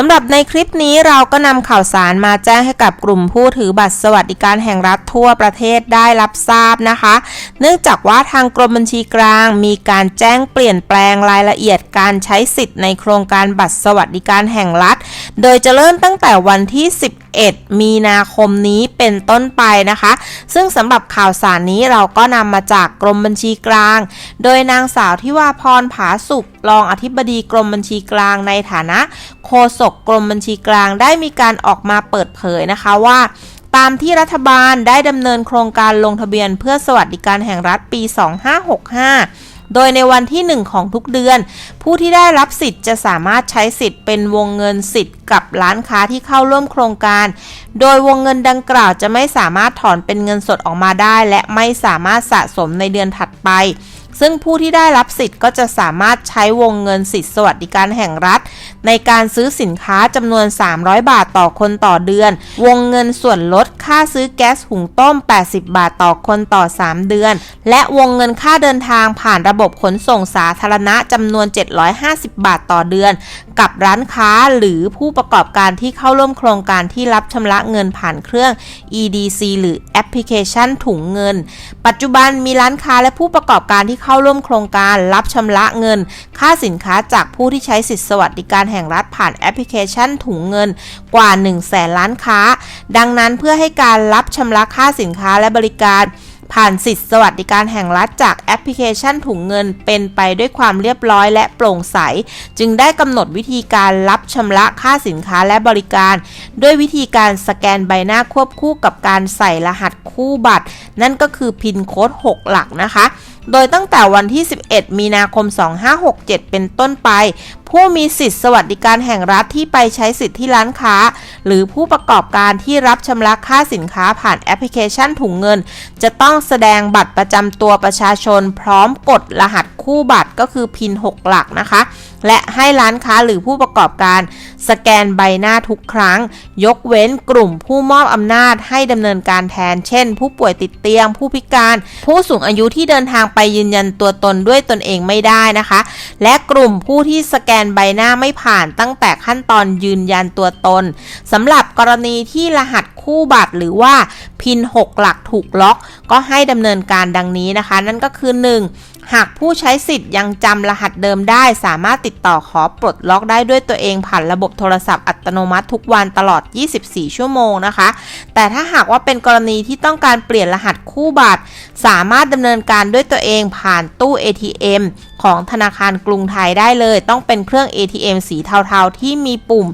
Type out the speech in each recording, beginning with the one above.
สำหรับในคลิปนี้เราก็นำข่าวสารมาแจ้งให้กับกลุ่มผู้ถือบัตรสวัสดิการแห่งรัฐทั่วประเทศได้รับทราบนะคะ เนื่องจากว่าทางกรมบัญชีกลางมีการแจ้งเปลี่ยนแปลงรายละเอียดการใช้สิทธิ์ในโครงการบัตรสวัสดิการแห่งรัฐ โดยจะเริ่มตั้งแต่วันที่11มีนาคมนี้เป็นต้นไปนะคะ ซึ่งสำหรับข่าวสารนี้เราก็นำมาจากกรมบัญชีกลาง โดยนางสาวที่ว่าพรผาสุขรองอธิบดีกรมบัญชีกลางในฐานะโฆษกกกรมบัญชีกลางได้มีการออกมาเปิดเผยนะคะว่าตามที่รัฐบาลได้ดำเนินโครงการลงทะเบียนเพื่อสวัสดิการแห่งรัฐปี 2565 โดยในวันที่ 1 ของทุกเดือน ผู้ที่ได้รับสิทธิ์จะสามารถใช้สิทธิ์เป็นวงเงินสิทธิ์กับร้านค้าที่เข้าร่วมโครงการ โดยวงเงินดังกล่าวจะไม่สามารถถอนเป็นเงินสดออกมาได้ และไม่สามารถสะสมในเดือนถัดไป ซึ่งผู้ที่ได้รับสิทธิ์ก็จะสามารถใช้วงเงินสิทธิสวัสดิการแห่งรัฐ ในการซื้อสินค้าจำนวน 300 บาทต่อคนต่อเดือน วงเงินส่วนลดค่าซื้อแก๊สหุงต้ม 80 บาทต่อคนต่อ 3 เดือน และวงเงินค่าเดินทางผ่านระบบขนส่งสาธารณะจำนวน 750 บาทต่อเดือน กับร้านค้าหรือผู้ประกอบการที่เข้าร่วมโครงการที่รับชำระเงินผ่านเครื่อง EDC หรือแอปพลิเคชันถุงเงิน ปัจจุบันมีร้านค้าและผู้ประกอบการที่เข้าร่วมโครงการรับชำระเงิน ค่าสินค้าจากผู้ที่ใช้สิทธิสวัสดิการแห่งรัฐผ่านแอปพลิเคชันถุงเงินกว่า 1 0 0 0 0แสนล้านค้า ดังนั้นเพื่อให้การรับชำระค่าสินค้าและบริการผ่านสิทธิสวัสดิการแห่งรัฐจากแอปพลิเคชันถุงเงินเป็นไปด้วยความเรียบร้อยและโปร่งใส จึงได้กำหนดวิธีการรับชำระค่าสินค้าและบริการ ด้วยวิธีการสแกนใบหน้าควบคู่กับการใส่รหัสคู่บัตร นั่นก็คือพินโค้ด 6 หลักนะคะ โดยตั้งแต่วันที่ 11 มีนาคม 2567 เป็นต้นไป ผู้มีสิทธิสวัสดิการแห่งรัฐที่ไปใช้สิทธิที่ร้านค้า หรือผู้ประกอบการที่รับชำระค่าสินค้าผ่านแอปพลิเคชันถุงเงิน จะต้องแสดงบัตรประจำตัวประชาชน พร้อมกดรหัสคู่บัตรก็คือพิน 6 หลักนะคะ และให้ร้านค้าหรือผู้ประกอบการ สแกนใบหน้าทุกครั้ง ยกเว้นกลุ่มผู้มอบอำนาจให้ดำเนินการแทน เช่น ผู้ป่วยติดเตียง ผู้พิการ ผู้สูงอายุที่เดินทางไปยืนยันตัวตนด้วยตนเองไม่ได้นะคะ และกลุ่มผู้ที่สแกนใบหน้าไม่ผ่านตั้งแต่ขั้นตอนยืนยันตัวตนสำหรับกรณีที่รหัสคู่บัตรหรือว่าพิน 6 หลักถูกล็อก ก็ให้ดำเนินการดังนี้นะคะ นั่นก็คือ 1. หากผู้ใช้สิทธิ์ยังจำรหัสเดิมได้ สามารถติดต่อขอปลดล็อกได้ด้วยตัวเองผ่านระบบโทรศัพท์อัตโนมัติทุกวันตลอด 24 ชั่วโมงนะคะ แต่ถ้าหากว่าเป็นกรณีที่ต้องการเปลี่ยนรหัสคู่บัตร สามารถดำเนินการด้วยตัวเองผ่านตู้ ATM ของธนาคารกรุงไทยได้เลย ต้องเป็นเครื่อง ATM สีเทาๆ ที่มีปุ่ม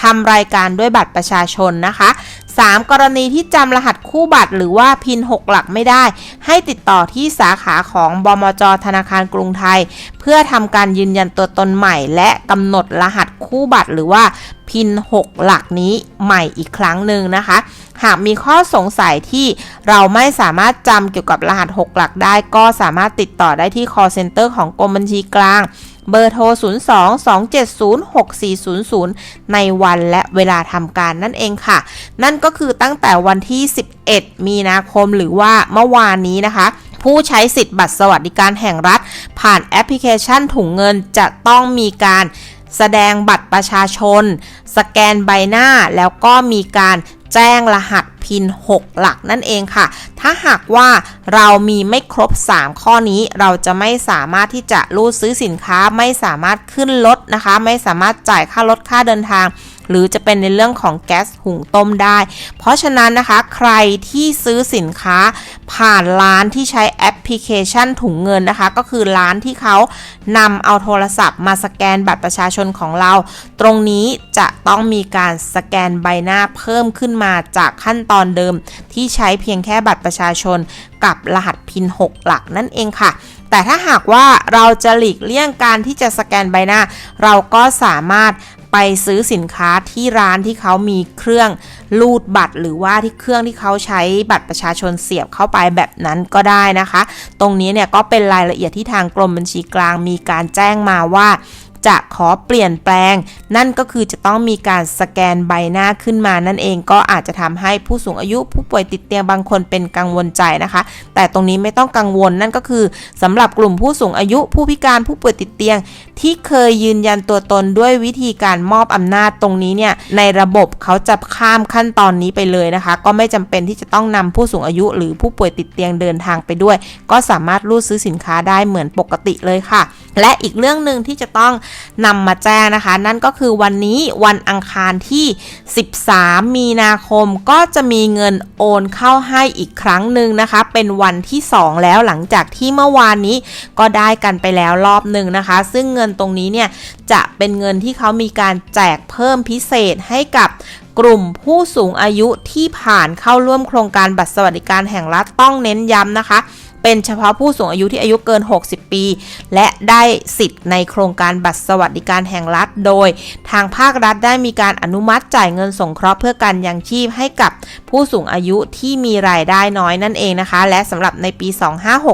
ทำรายการด้วยบัตรประชาชนนะคะ 3. กรณีที่จำรหัสคู่บัตรหรือว่าพิน 6 หลักไม่ได้ ให้ติดต่อที่สาขาของบมจ ธนาคารกรุงไทย เพื่อทำการยืนยันตัวตนใหม่ และกำหนดรหัสคู่บัตรหรือว่าพิน 6 หลักนี้ใหม่อีกครั้งหนึ่งนะคะ หากมีข้อสงสัยที่เราไม่สามารถจำเกี่ยวกับรหัส 6 หลักได้ ก็สามารถติดต่อได้ที่ call center ของกรมบัญชีกลาง เบอร์โทร 02-270-6400 ในวันและเวลาทำการนั่นเองค่ะ นั่นก็คือตั้งแต่วันที่ 11 มีนาคมหรือว่าเมื่อวานนี้นะคะผู้ใช้สิทธิ์บัตรสวัสดิการแห่งรัฐ ผ่านแอปพลิเคชันถุงเงินจะต้องมีการแสดงบัตรประชาชน สแกนใบหน้าแล้วก็มีการแจ้งรหัส พิน 6 หลักนั่นเองค่ะ ถ้าหากว่าเรามีไม่ครบ 3 ข้อนี้เราจะไม่สามารถที่จะรูดซื้อสินค้าไม่สามารถขึ้นรถนะคะ ไม่สามารถจ่ายค่ารถค่าเดินทาง หรือจะเป็นในเรื่องของแก๊สหุงต้มได้ เพราะฉะนั้นนะคะใครที่ซื้อสินค้าผ่านร้านที่ใช้แอปพลิเคชันถุงเงินนะคะ ก็คือร้านที่เขานำเอาโทรศัพท์มาสแกนบัตรประชาชนของเรา ตรงนี้จะต้องมีการสแกนใบหน้าเพิ่มขึ้นมาจากขั้นตอนเดิม ที่ใช้เพียงแค่บัตรประชาชน กับรหัสพิน 6 หลักนั่นเองค่ะแต่ถ้าหากว่าเราจะหลีกเลี่ยงการที่จะสแกนใบหน้า เราก็สามารถ ไปซื้อสินค้าที่ร้านที่เขามีเครื่องรูดบัตร หรือว่าที่เครื่องที่เขาใช้บัตรประชาชนเสียบเข้าไปแบบนั้นก็ได้นะคะ ตรงนี้เนี่ยก็เป็นรายละเอียดที่ทางกรมบัญชีกลางมีการแจ้งมาว่า จะขอเปลี่ยนแปลง นั่นก็คือจะต้องมีการสแกนใบหน้าขึ้นมานั่นเองก็อาจจะทำให้ผู้สูงอายุผู้ป่วยติดเตียงบางคนเป็นกังวลใจนะคะ แต่ตรงนี้ไม่ต้องกังวลนั่นก็คือสำหรับกลุ่มผู้สูงอายุผู้พิการผู้ป่วยติดเตียง ที่เคยยืนยันตัวตนด้วยวิธีการมอบอำนาจตรงนี้เนี่ยในระบบเขาจะข้ามขั้นตอนนี้ไปเลยนะคะ ก็ไม่จำเป็นที่จะต้องนำผู้สูงอายุ หรือผู้ป่วยติดเตียงเดินทางไปด้วย ก็สามารถรูดซื้อสินค้าได้เหมือนปกติเลยค่ะ และอีกเรื่องหนึ่งที่จะต้องนำมาแจ้งนะคะ นั่นก็คือวันนี้วันอังคารที่ 13 มีนาคมก็จะมีเงินโอนเข้าให้อีกครั้งหนึ่งนะคะ เป็นวันที่ 2 แล้วหลังจากที่เมื่อวานนี้ก็ได้กันไปแล้วรอบหนึ่งนะคะ ซึ่งเงินตรงนี้เนี่ยจะเป็นเงินที่เขามีการแจกเพิ่มพิเศษให้กับกลุ่มผู้สูงอายุที่ผ่านเข้าร่วมโครงการบัตรสวัสดิการแห่งรัฐต้องเน้นย้ำนะคะ เป็นเฉพาะผู้สูงอายุที่อายุเกิน 60 ปี และได้สิทธิ์ในโครงการบัตรสวัสดิการแห่งรัฐ โดย ทางภาครัฐได้มีการอนุมัติจ่ายเงินสงเคราะห์เพื่อการยังชีพให้กับผู้สูงอายุที่มีรายได้น้อยนั่นเองนะคะ และสำหรับในปี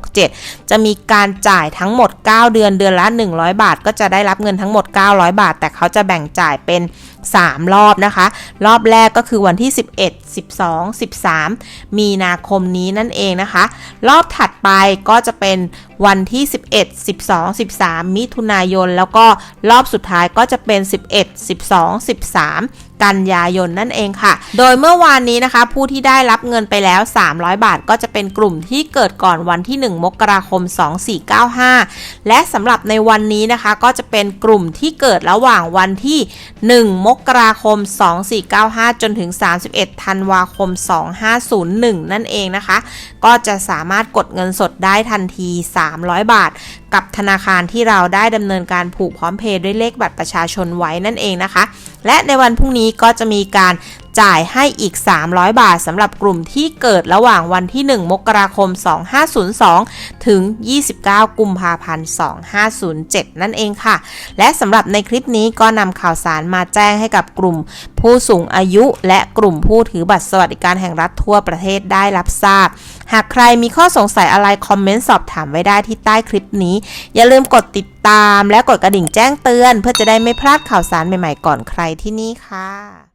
2567 จะมีการจ่ายทั้งหมด 9 เดือนเดือนละ 100 บาท ก็จะได้รับเงินทั้งหมด 900 บาท แต่เขาจะแบ่งจ่ายเป็น 3 รอบนะคะ รอบแรกก็คือวันที่ 11 12 13 มีนาคมนี้นั่นเองนะคะ รอบถัดไปก็จะเป็นวันที่ 11 12 13 มิถุนายน แล้วก็รอบสุดท้ายก็จะเป็น 11 12 13 กันยายนนั่นเองค่ะ โดยเมื่อวานนี้นะคะ ผู้ที่ได้รับเงินไปแล้ว 300 บาทก็จะเป็นกลุ่มที่เกิดก่อนวันที่ 1 มกราคม 2495 และสำหรับในวันนี้นะคะ ก็จะเป็นกลุ่มที่เกิดระหว่างวันที่ 1 มกราคม 2495 จนถึง 31 ธันวาคม 2501 นั่นเองนะคะ ก็จะสามารถกดเงินสดได้ทันที 300 บาท กับธนาคารที่เราได้ดำเนินการผูกพร้อมเพย์ด้วยเลขบัตรประชาชนไว้นั่นเองนะคะ และในวันพรุ่งนี้ก็จะมีการจ่ายให้อีก 300 บาทสำหรับกลุ่มที่เกิดระหว่างวันที่ 1 มกราคม 2502 ถึง 29 กุมภาพันธ์ 2507 นั่นเองค่ะ และสำหรับในคลิปนี้ก็นำข่าวสารมาแจ้งให้กับกลุ่มผู้สูงอายุ และกลุ่มผู้ถือบัตรสวัสดิการแห่งรัฐทั่วประเทศได้รับทราบ หากใครมีข้อสงสัยอะไรคอมเมนต์สอบถามไว้ได้ที่ใต้คลิปนี้ อย่าลืมกดติดตามและกดกระดิ่งแจ้งเตือน เพื่อจะได้ไม่พลาดข่าวสารใหม่ๆก่อนใครที่นี่ค่ะ